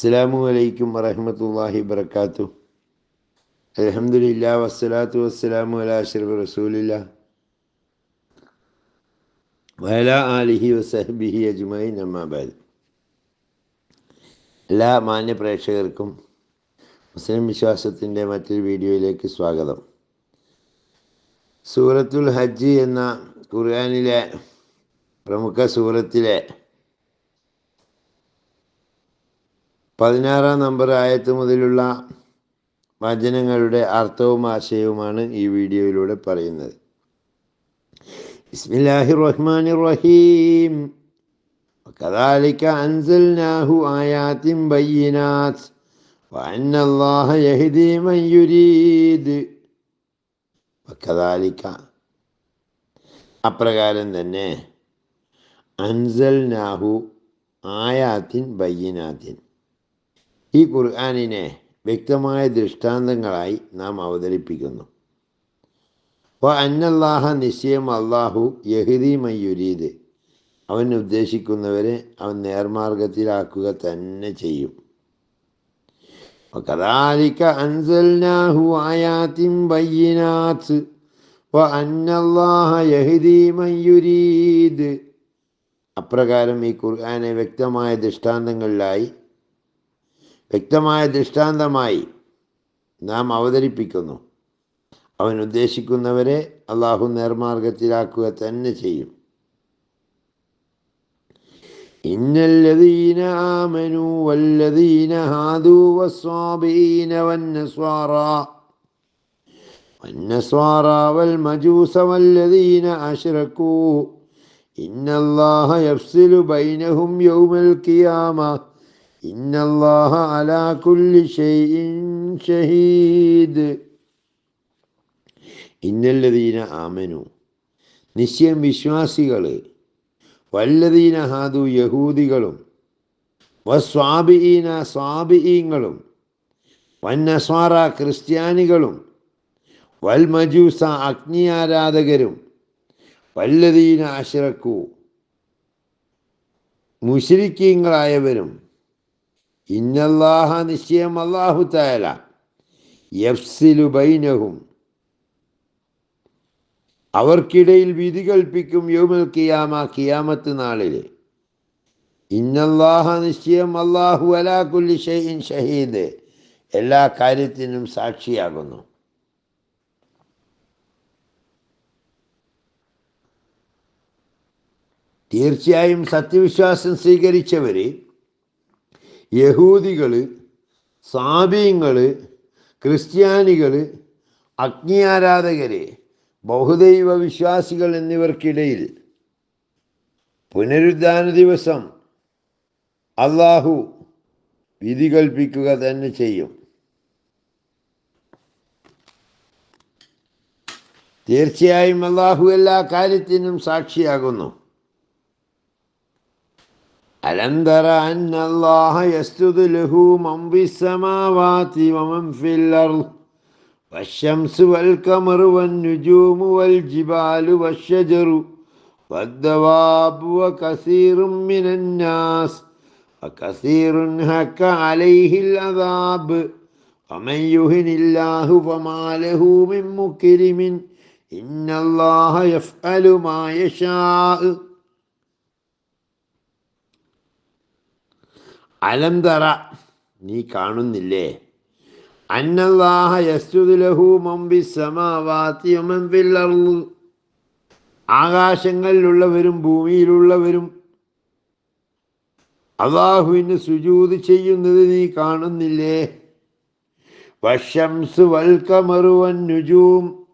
അസ്സാം വലൈക്കും വറഹമത്തല്ലാഹി വർക്കാത്തു അലഹമുല്ലാ വസ്സലാത്തു വസ്സലാമു അല അഷറഫ് റസൂലില്ല വല ആലിഹി വസഹബിഹി അജ്മൈ നമ്മാബാദ് എല്ലാ മാന്യ പ്രേക്ഷകർക്കും മുസ്ലിം വിശ്വാസത്തിന്റെ മറ്റൊരു വീഡിയോയിലേക്ക് സ്വാഗതം. സൂറത്തുൽ ഹജ്ജ് എന്ന ഖുർആാനിലെ പ്രമുഖ സൂറത്തിലെ പതിനാറാം നമ്പർ ആയത്ത് മുതലുള്ള വചനങ്ങളുടെ അർത്ഥവും ആശയവുമാണ് ഈ വീഡിയോയിലൂടെ പറയുന്നത് ബിസ്മില്ലാഹി റഹ്മാൻ റഹീം وكذلك أنزلناه آيات بينات وأن الله يهدي من يريد وكذلك അപ്രകാരം തന്നെ അൻസൽനാഹു ആയാത്തിൻ ബയ്യനാത്തിൻ ഈ ഖുർആാനിനെ വ്യക്തമായ ദൃഷ്ടാന്തങ്ങളായി നാം അവതരിപ്പിക്കുന്നു അപ്പോൾ അന്നല്ലാഹ നിശ്ചയം അള്ളാഹു യഹിദി മയ്യുരീദ് അവൻ ഉദ്ദേശിക്കുന്നവരെ അവൻ നേർമാർഗത്തിലാക്കുക തന്നെ ചെയ്യും وكذلك أنزلناه آيات بينات وأن الله يهدي من يريد അപ്രകാരം ഈ ഖുർആനെ വ്യക്തമായ ദൃഷ്ടാന്തങ്ങളിലായി വ്യക്തമായ ദൃഷ്ടാന്തമായി നാം അവതരിപ്പിക്കുന്നു അവൻ ഉദ്ദേശിക്കുന്നവരെ അള്ളാഹു നേർമാർഗത്തിലാക്കുക തന്നെ ചെയ്യും ഇന്നല്ലദീന ആമനു വല്ലദീന ഹാദു വസ്വാബീന വന്നസ്വാറാ والنصارى والمجوس والذين أشركوا إن الله يفصل بينهم يوم القيامة ഇന്നല്ലതീന ആമനു. നിശ്ചയം വിശ്വാസികൾ വല്ലതീന ഹാദു യഹൂദികളും വസ്വാബിഈന സ്വാബിഈങ്ങളും വന്നസ്വാറ ക്രിസ്ത്യാനികളും വൽമജൂസ അഗ്നി ആരാധകരും വല്ലതീന അശ്രക്കു മുഷരിക്കീങ്ങളായവരും ഇന്നല്ലാഹ നിശ്ചയം അള്ളാഹു താല യഫ്സിലു ബൈനഹും. അവർക്കിടയിൽ വിധി കൽപ്പിക്കും യോമൽ കിയാമ കിയാമത്ത് നാളിൽ ഇന്നല്ലാഹ നിശ്ചയം അള്ളാഹു അലാകുല്ലി ഷെയ്ൻ ഷഹീദ്. എല്ലാ കാര്യത്തിനും സാക്ഷിയാകുന്നു. തീർച്ചയായും സത്യവിശ്വാസം സ്വീകരിച്ചവർ യഹൂദികൾ സാബീങ്ങൾ ക്രിസ്ത്യാനികൾ അഗ്നി ആരാധകർ ബഹുദൈവ വിശ്വാസികൾ എന്നിവർക്കിടയിൽ പുനരുദ്ധാന ദിവസം അള്ളാഹു വിധി കൽപ്പിക്കുക തന്നെ ചെയ്യും. തീർച്ചയായും അള്ളാഹു എല്ലാ കാര്യത്തിനും സാക്ഷിയാകുന്നു. ألم تر أن الله يسجد له من في السماوات ومن في الأرض؟ والشمس والقمر والنجوم والجبال والشجر والدواب وكثير من الناس وكثير هك عليه العذاب. ومن يهن الله فما له من مكرم إن الله يفعل ما يشاء. അലം തറ. നീ കാണുന്നില്ലേ? ആകാശങ്ങളിലുള്ളവരും ഭൂമിയിലുള്ളവരും അള്ളാഹുവിന് സുജൂത് ചെയ്യുന്നത് നീ കാണുന്നില്ലേ? വശംസ് വൽക്കമറുവൻ നുജൂം.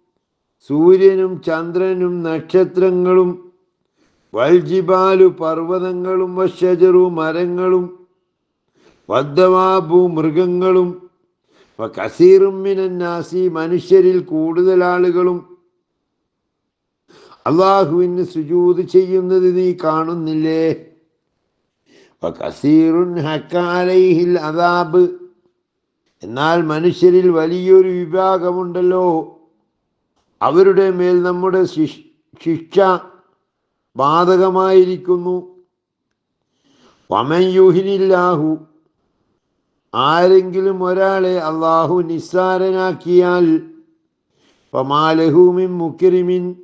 സൂര്യനും ചന്ദ്രനും നക്ഷത്രങ്ങളും വൽജിബാലു പർവതങ്ങളും വശജറു മരങ്ങളും വദ്ദവാബു മൃഗങ്ങളും കസീറും മിനന്നാസി മനുഷ്യരിൽ കൂടുതൽ ആളുകളും അള്ളാഹുവിന് സുജൂത് ചെയ്യുന്നത് നീ കാണുന്നില്ലേ? അതാബ് എന്നാൽ മനുഷ്യരിൽ വലിയൊരു വിഭാഗമുണ്ടല്ലോ. അവരുടെ മേൽ നമ്മുടെ ശിക്ഷ ബാധകമായിരിക്കുന്നു. വമൻ യുഹിനില്ലാഹു ആരെങ്കിലും ഒരാളെ അള്ളാഹു നിസ്സാരനാക്കിയാൽ പമാലഹൂമിൻ മുക്കിരിമിൻ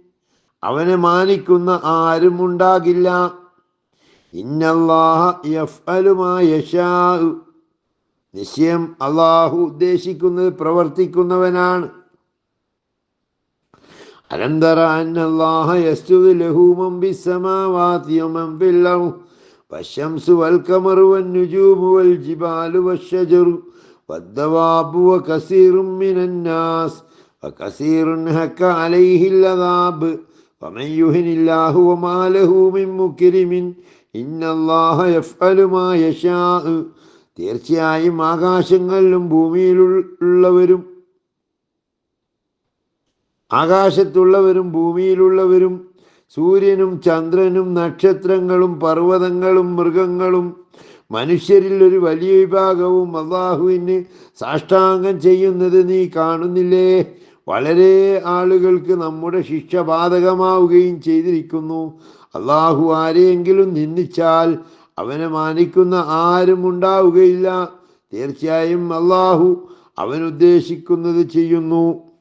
അവനെ മാനിക്കുന്ന ആരും ഉണ്ടാകില്ല. നിശ്ചയം അള്ളാഹു ഉദ്ദേശിക്കുന്നത് പ്രവർത്തിക്കുന്നവനാണ്. അനന്തര അന്നല്ലാഹ യസ്ജുദു ലഹൂമം മൻ ബിസ്സമാവാതി വമൻ ഫിൽ അർദ് വശംസു വൽ ഖമറു വൻ നുജൂമു വൽ ജിബാലു വശജറു والدواب وكثير من الناس وكثير هك عليه العذاب ومن يهن الله وما له من مكرم إن الله يفعل ما يشاء തീർച്ചയായും ആകാശങ്ങളിലും ഭൂമിയിലുള്ളവരും ആകാശത്തുള്ളവരും ഭൂമിയിലുള്ളവരും സൂര്യനും ചന്ദ്രനും നക്ഷത്രങ്ങളും പർവതങ്ങളും മൃഗങ്ങളും മനുഷ്യരിൽ ഒരു വലിയ വിഭാഗവും അള്ളാഹുവിന് സാഷ്ടാംഗം ചെയ്യുന്നത് നീ കാണുന്നില്ലേ? വളരെ ആളുകൾക്ക് നമ്മുടെ ശിക്ഷ ബാധകമാവുകയും ചെയ്തിരിക്കുന്നു. അള്ളാഹു ആരെയെങ്കിലും നിന്ദിച്ചാൽ അവനെ മാനിക്കുന്ന ആരും ഉണ്ടാവുകയില്ല. തീർച്ചയായും അള്ളാഹു അവനുദ്ദേശിക്കുന്നത് ചെയ്യുന്നു.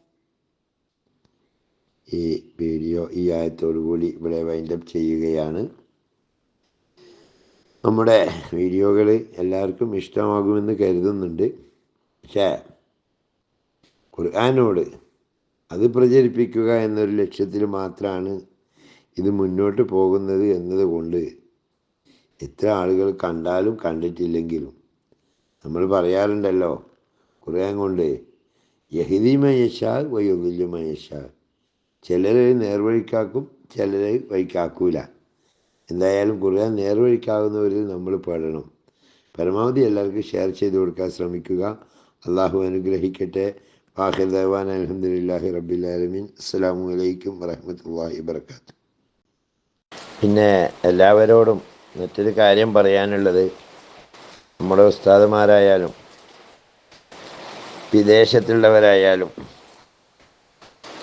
ഈ വീഡിയോ ഈ ആയത്തോടുകൂടി ഇവിടെ വൈൻഡപ്പ് ചെയ്യുകയാണ്. നമ്മുടെ വീഡിയോകൾ എല്ലാവർക്കും ഇഷ്ടമാകുമെന്ന് കരുതുന്നുണ്ട്. പക്ഷേ ഖുർആാനോട് അത് പ്രചരിപ്പിക്കുക എന്നൊരു ലക്ഷ്യത്തിൽ മാത്രമാണ് ഇത് മുന്നോട്ട് പോകുന്നത് എന്നതുകൊണ്ട് എത്ര ആളുകൾ കണ്ടാലും കണ്ടിട്ടില്ലെങ്കിലും നമ്മൾ പറയാറുണ്ടല്ലോ ഖുർആൻ കൊണ്ട് യഹിദി യഹിദിമയഷാ വയുദില്ലുമയഷാ ചിലരെ നേർവഴിക്കാക്കും ചിലരെ വഴിക്കാക്കൂല. എന്തായാലും ഖുർആൻ നേർവഴിക്കാവുന്നവരിൽ നമ്മൾ പെടണം. പരമാവധി എല്ലാവർക്കും ഷെയർ ചെയ്ത് കൊടുക്കാൻ ശ്രമിക്കുക. അള്ളാഹു അനുഗ്രഹിക്കട്ടെ. വാഹിർ ദവാൻ അലഹമുല്ലാഹി റബ്ബിലാലമീൻ അസ്സാം വലൈക്കും വറഹമത്തല്ലാഹി വർക്കാത്തു പിന്നെ എല്ലാവരോടും മറ്റൊരു കാര്യം പറയാനുള്ളത് നമ്മുടെ ഉസ്താദുമാരായാലും വിദേശത്തുള്ളവരായാലും